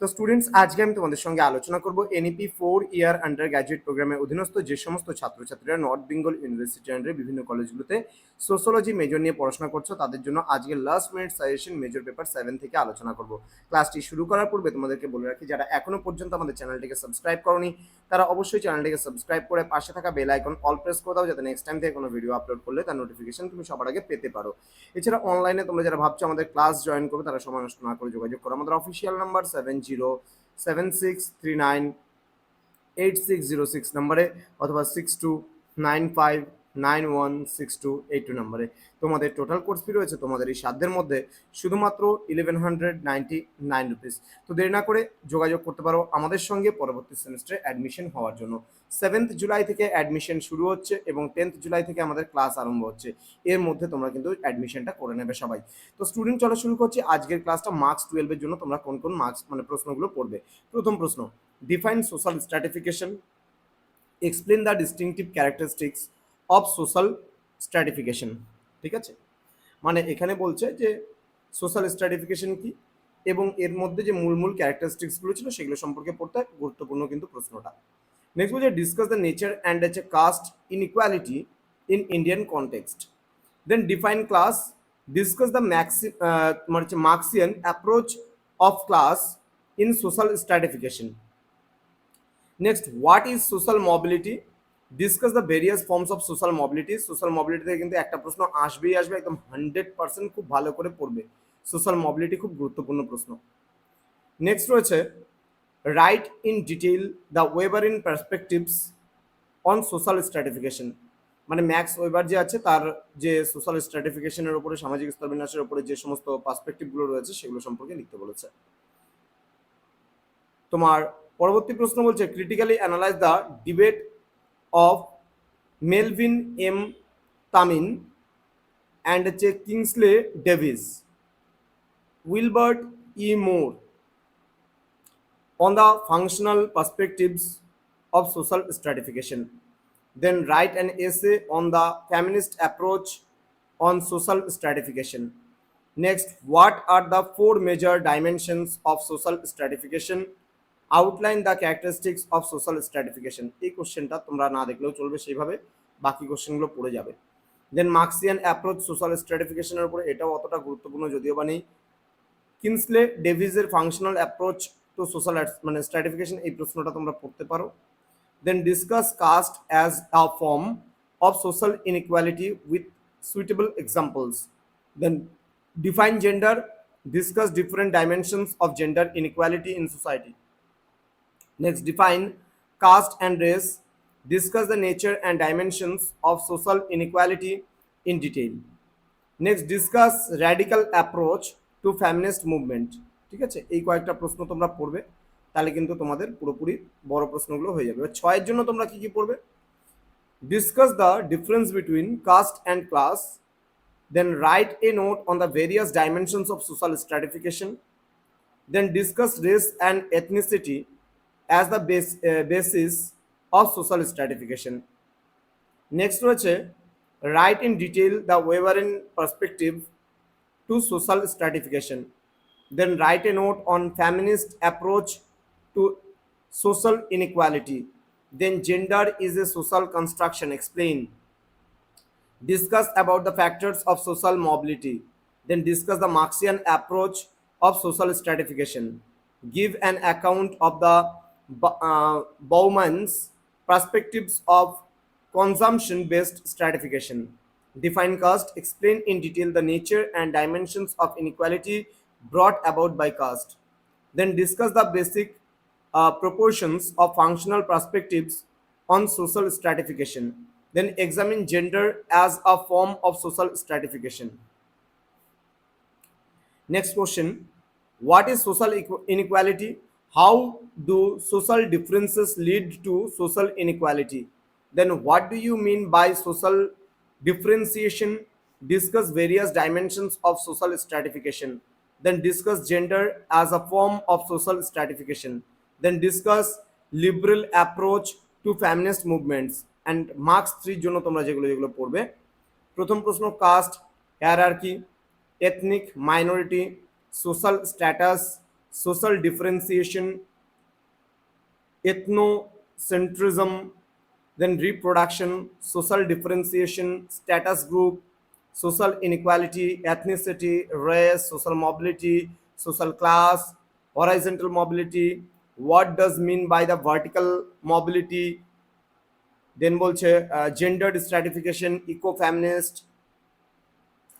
তো স্টুডেন্টস আজকে আমি তোমাদের সঙ্গে আলোচনা করব NEP four year undergraduate প্রোগ্রামের অধীনস্থ যে সমস্ত ছাত্রছাত্রীরা নর্থ বেঙ্গল ইউনিভার্সিটি আন্ডারে বিভিন্ন কলেজগুলোতে সোশ্যোলজি মেজর নিয়ে পড়াশোনা করছ, তাদের জন্য আজকে last minute suggestion major paper seven থেকে আলোচনা করব। ক্লাসটি শুরু করার পূর্বে তোমাদেরকে বলে রাখি, যারা এখনও পর্যন্ত আমাদের চ্যানেলটিকে সাবস্ক্রাইব করনি, তারা অবশ্যই চ্যানেলটিকে সাবস্ক্রাইব করে পাশে থাকা বেল আইকন অল প্রেস করে দাও, যাতে নেক্সট টাইম থেকে কোনো ভিডিও আপলোড করলে তার নোটিফিকেশন তুমি সবার আগে পেতে পারো। এছাড়া অনলাইনে তোমরা যারা ভাবছ আমাদের ক্লাস জয়েন করবে, তারা সময় নষ্ট না করে যোগাযোগ করো। আমাদের official number seven zero seven six three nine eight six zero six নাম্বারে অথবা six two nine five nine one six two eight two নাম্বারে। তোমাদের টোটাল কোর্স ফি রয়েছে তোমাদের এই সাধ্যের মধ্যে শুধুমাত্র eleven hundred ninety nine rupees তো দেরি না করে যোগাযোগ করতে পারো আমাদের সঙ্গে পরবর্তী সেমিস্টারে অ্যাডমিশন হওয়ার জন্য। সেভেন্থ জুলাই থেকে অ্যাডমিশন শুরু হচ্ছে এবং টেন্থ জুলাই থেকে আমাদের ক্লাস আরম্ভ হচ্ছে। এর মধ্যে তোমরা কিন্তু অ্যাডমিশনটা করে নেবে সবাই। তো স্টুডেন্ট চলা শুরু করছি। আজকের ক্লাসটা মার্কস টুয়েলভের জন্য তোমরা কোন কোন মার্কস মানে প্রশ্নগুলো পড়বে। প্রথম প্রশ্ন define social stratification explain the distinctive characteristics of social stratification ঠিক আছে? মানে এখানে বলছে যে সোশ্যাল স্ট্র্যাটিফিকেশন কি? এবং এর মধ্যে যে মূল মূল ক্যারেক্টারিস্টিক্সগুলো ছিল সেগুলো সম্পর্কে পড়তে গুরুত্বপূর্ণ কিন্তু প্রশ্নটা। নেক্সট বলছে discuss the nature and a caste inequality in Indian context then define class discuss the maxi মানে হচ্ছে Marxian approach of class in social stratification next what is social mobility discuss the various forms of social mobility social mobility কিন্তু একটা প্রশ্ন আসবেই আসবে, একদম hundred percent খুব ভালো করে পড়বে। সোশ্যাল মোবিলিটি খুব গুরুত্বপূর্ণ প্রশ্ন। নেক্সট রয়েছে write in detail the Weber in perspectives on social stratification মানে ম্যাক্স ওয়েবার যে আছে, তার যে সোশ্যাল স্ট্র্যাটিফিকেশনের উপরে, সামাজিক স্তরবিন্যাসের উপরে যে সমস্ত পার্সপেক্টিভগুলো রয়েছে, সেগুলো সম্পর্কে লিখতে বলেছে। তোমার পরবর্তী প্রশ্ন বলছে critically analyse the debate of Melvin M. Tamin and Kingsley Davis, Wilbert E. Moore on the functional perspectives of social stratification. Then write an essay on the feminist approach on social stratification. Next, what are the four major dimensions of social stratification? Outline the characteristics of social stratification. এই কোশ্চেনটা তোমরা না দেখলেও চলবে, সেইভাবে বাকি কোশ্চেনগুলো পড়ে যাবে। দেন মার্কসিয়ান অ্যাপ্রোচ সোশ্যাল স্ট্র্যাটিফিকেশনের উপরে এটাও অতটা গুরুত্বপূর্ণ যদিও বা নেই। কিনসলে ডেভিসের ফাংশনাল অ্যাপ্রোচ টু সোশ্যাল মানে স্ট্র্যাটিফিকেশন এই প্রশ্নটা তোমরা পড়তে পারো। Then discuss caste as a form of social inequality with suitable examples then define gender discuss different dimensions of gender inequality in society next define caste and race discuss the nature and dimensions of social inequality in detail next discuss radical approach to feminist movement ঠিক আছে? এই কয়েকটা প্রশ্ন তোমরা পড়বে, তাহলে কিন্তু তোমাদের পুরোপুরি বড় প্রশ্নগুলো হয়ে যাবে। ছয়ের জন্য তোমরা কি কি পড়বে? Discuss the difference between caste and class then write a note on the various dimensions of social stratification then discuss race and ethnicity as the basis of social stratification next রয়েছে write in detail the Weber in perspective to social stratification then write a note on feminist approach to social inequality then gender is a social construction explain discuss about the factors of social mobility then discuss the marxian approach of social stratification give an account of the uh, bauman's perspectives of consumption based stratification define caste explain in detail the nature and dimensions of inequality brought about by caste. Then discuss the basic uh, proportions of functional perspectives on social stratification. Then examine gender as a form of social stratification. Next question What is social inequality? How do social differences lead to social inequality? Then, what do you mean by social differentiation? Discuss various dimensions of social stratification then discuss gender as a form of social stratification, then discuss liberal approach to feminist movements and marks থ্রির জন্য তোমরা যেগুলো যেগুলো পড়বে প্রথম প্রশ্ন caste hierarchy ethnic minority social status social differentiation ethnocentrism then reproduction social differentiation status group social inequality ethnicity race social mobility social class horizontal mobility what does mean by the vertical mobility then বলছে gender stratification eco feminist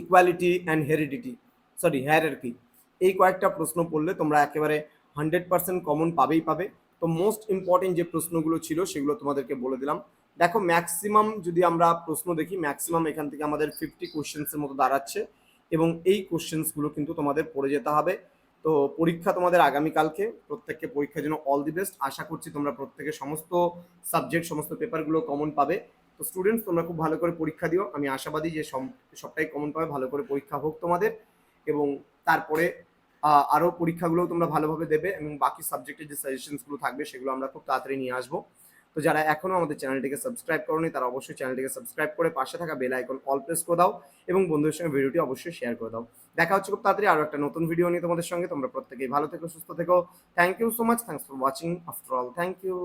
equality and heredity sorry hierarchy এই কয়েকটা প্রশ্ন পড়লে তোমরা একেবারে hundred percent common পাবেই পাবে। তো মোস্ট ইম্পর্টেন্ট যে প্রশ্নগুলো ছিল সেগুলো তোমাদেরকে বলে দিলাম। দেখো ম্যাক্সিমাম যদি আমরা প্রশ্ন দেখি ম্যাক্সিমাম এখান থেকে আমাদের ফিফটি কোশ্চেন্সের মতো দাঁড়াচ্ছে এবং এই কোশ্চেন্সগুলো কিন্তু তোমাদের পড়ে যেতে হবে। তো পরীক্ষা তোমাদের আগামীকালকে, প্রত্যেককে পরীক্ষার জন্য অল দি বেস্ট আশা করছি তোমরা প্রত্যেকে সমস্ত সাবজেক্ট সমস্ত পেপারগুলো কমন পাবে। তো স্টুডেন্টস তোমরা খুব ভালো করে পরীক্ষা দিও। আমি আশাবাদী যে সব- সবটাই কমন পাবে। ভালো করে পরীক্ষা হোক তোমাদের এবং তারপরে আহ, আরও পরীক্ষাগুলো তোমরা ভালোভাবে দেবে এবং বাকি সাবজেক্টের যে সাজেশনসগুলো থাকবে সেগুলো আমরা খুব তাড়াতাড়ি নিয়ে আসব। তো যারা এখনও আমাদের চ্যানেলটিকে সাবস্ক্রাইব করোনি তারা অবশ্যই চ্যানেলটিকে সাবস্ক্রাইব করে পাশে থাকা বেল আইকন অল প্রেস করে দাও এবং বন্ধুদের সঙ্গে ভিডিওটি অবশ্যই শেয়ার করে দাও। দেখা হচ্ছে খুব তাড়াতাড়ি আরও একটা নতুন ভিডিও নিয়ে তোমাদের সঙ্গে। তোমরা প্রত্যেকেই ভালো থেকো সুস্থ থেকো। Thank you so much thanks for watching after all thank you